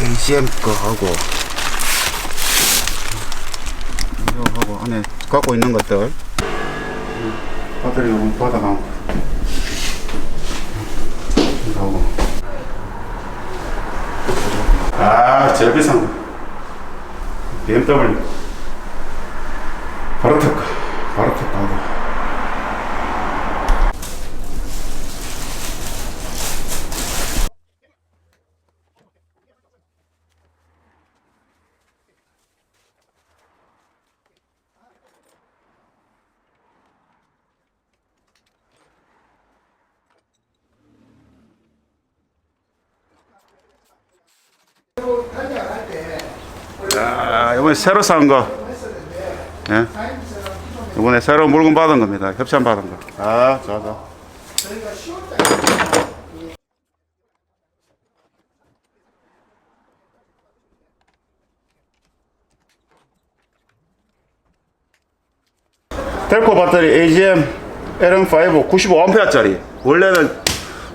AGM 거 하고 이거 하고 안에 갖고 있는 것들. 배터리 요금 받아가 이거 하고. 아 제일 비싼 거 BMW 바로 턱 바로 턱하 아, 이번에 새로 산 거. 예? 이번에 새로 물건 받은 겁니다. 협찬 받은 거. 아, 좋아, 좋아. 델코 배터리 AGM LM5 95A짜리. 원래는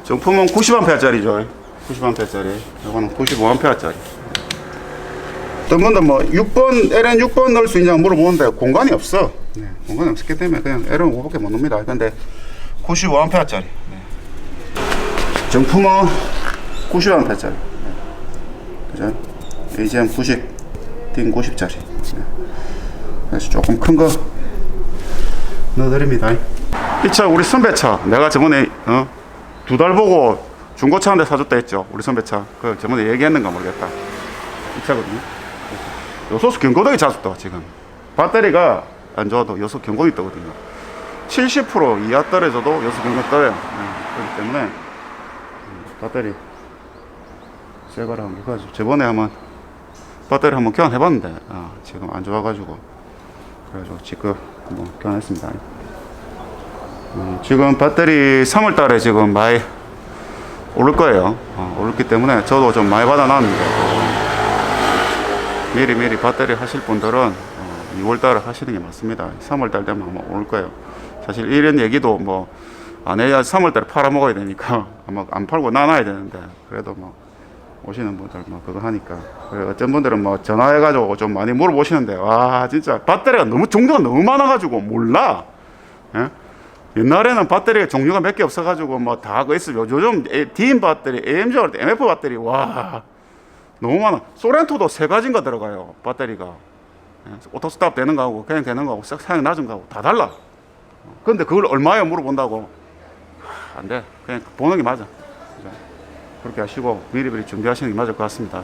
정품은 90A짜리죠. 90A짜리. 이거는 95A짜리. 어떤 분들 뭐 6번 LN 6번 넣을 수 있냐 물어보는데 공간이 없어. 네, 공간이 없기 때문에 그냥 LN 5밖에 못 넣습니다. 근데 95A짜리. 네. 정품은 90A짜리. 네. 그죠? AGM 90, 딩 90짜리. 네. 그래서 조금 큰 거 넣어드립니다. 이 차 우리 선배차. 내가 저번에 어? 두 달 보고 중고차 한 대 사줬다 했죠. 우리 선배 차. 그 저번에 얘기했는가 모르겠다. 이 차거든요. 요소수 경고등이 떠 지금 배터리가 안 좋아도 요소 경고등이 뜨거든요 70% 이하 떨어져도 요소 경고 떠요 네, 그렇기 때문에 음, 배터리 새 거라 한번 해가지고 저번에 한번 배터리 한번 교환해봤는데 아, 지금 안 좋아가지고 그래가지고 지금 한번 교환했습니다 음, 지금 배터리 3월달에 지금 많이 오를 거예요 어, 오르기 때문에 저도 좀 많이 받아놨는데 미리 미리 배터리 하실 분들은 어, 2월달에 하시는 게 맞습니다. 3월달 되면 아마 올 거예요. 사실 이런 얘기도 뭐 안 해야 3월달에 팔아 먹어야 되니까 아마 안 팔고 나눠야 되는데 그래도 뭐 오시는 분들 뭐 그거 하니까 그래 어떤 분들은 뭐 전화해가지고 좀 많이 물어보시는데 와 진짜 배터리가 너무 종류가 너무 많아가지고 몰라. 예? 옛날에는 배터리가 종류가 몇 개 없어가지고 뭐다그 있어요. 요즘 DIN 배터리, AMG 배터리, MF 배터리 와 너무 많아. 소렌토도 세 가지인가 들어가요. 배터리가. 예, 오토스탑 되는 거하고 그냥 되는 거하고 싹 사양 낮은 거하고 다 달라. 근데 그걸 얼마에 물어본다고? 하, 안 돼. 그냥 보는 게 맞아. 그렇게 하시고 미리미리 준비하시는 게 맞을 것 같습니다.